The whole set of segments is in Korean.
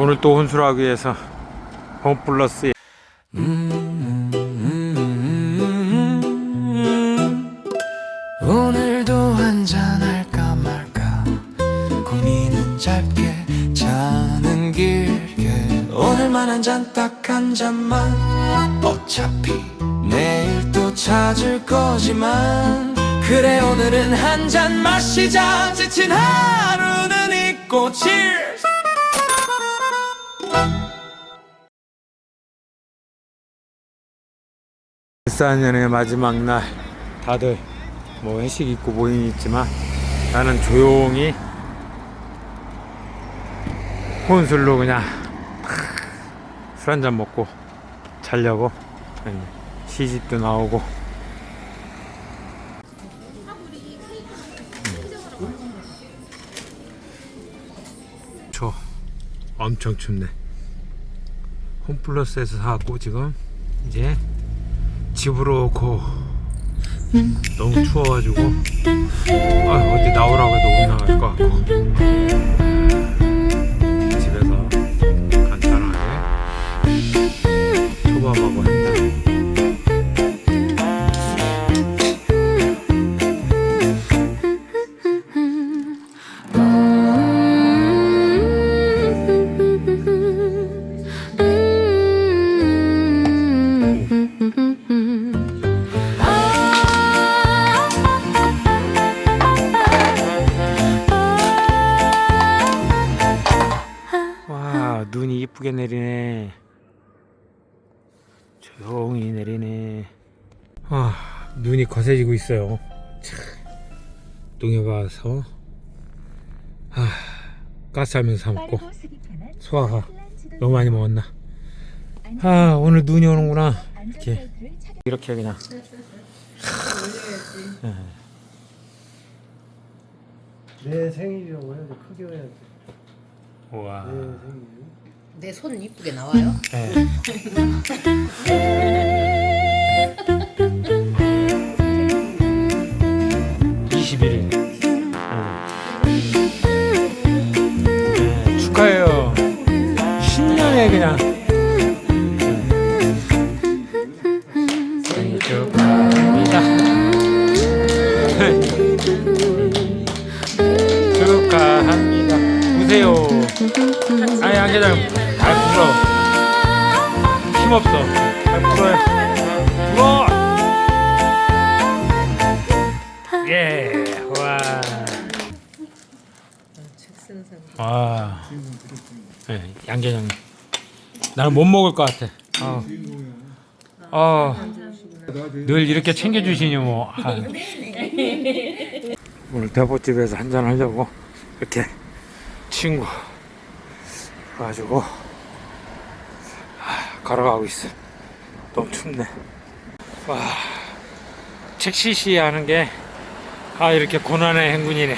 오늘 또 혼술하기 위해서 홈플러스 오늘도 한잔할까 말까. 고민은 짧게 자는 길게. 오늘만 한 잔 딱 한 잔만. 어차피 내일 또 찾을 거지만. 그래 오늘은 한 잔 마시자. 지친 하루는 잊고 Cheers 일사년의 마지막 날 다들 뭐 회식 있고 모임 있지만 나는 조용히 혼술로 그냥 술 한잔 먹고 자려고 네, 시집도 나오고. 저 엄청 춥네. 홈플러스에서 사고 지금 이제 집으로 오고. 너무 추워가지고. 아, 어디 나오라고 해도 못 나갈 것 같고 이쁘게 내리네. 조용히 내리네. 아 눈이 거세지고 있어요. 참 동해 가서. 아 가스 하면서 사 먹고 소화가 너무 많이 먹었나? 아 오늘 눈이 오는구나. 이렇게. 이렇게 그냥. 내 생일이라고 해야지. 크게 해야지. 우와. 내 생일 내 손은 이쁘게 나와요? 네. (21일) 네, 축하해요. 신년에 그냥. 생일 축하합니다. 축하합니다. 우세요 아니 안 계장 잘 불어 힘없어 잘 불어요 불어 예와. 와. 네, 양계장 나는 못 먹을 것 같아 어. 어. 늘 이렇게 챙겨주시니 뭐 아. 오늘 대포집에서 한잔 하려고 이렇게 친구 가지고 걸어가고 있어. 너무 춥네. 와, 책시시 하는 게, 아, 이렇게 고난의 행군이네.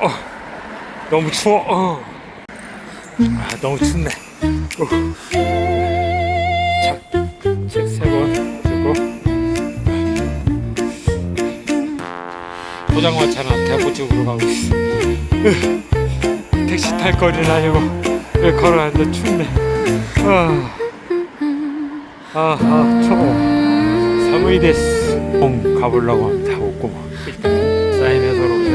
어, 너무 추워. 어. 아, 너무 춥네. 어. 자, 책세권 주고. 포장마차나 대포집으로 가고 있어. 으, 택시 탈 거리는 아니고, 왜 걸어가는데 춥네. 아. 아, 아, 초보. 사무이 데스. 공 가보려고 다 없고, 막. 일단, 사인해서로 그래.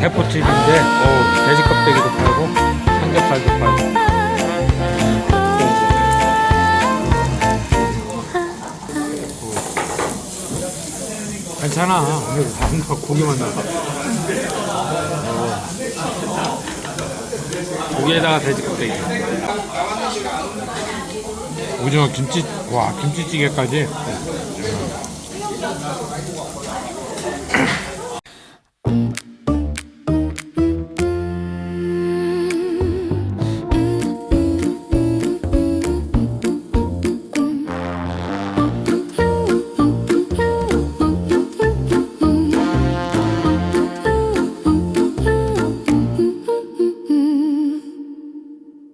대포집인데, 어 돼지 껍데기도 팔고, 삼겹살도 팔고. 괜찮아. 오늘 안 나와. 고기만 나와. 어. 고기에다가 돼지 껍데기. 오징어 김치 와 김치찌개까지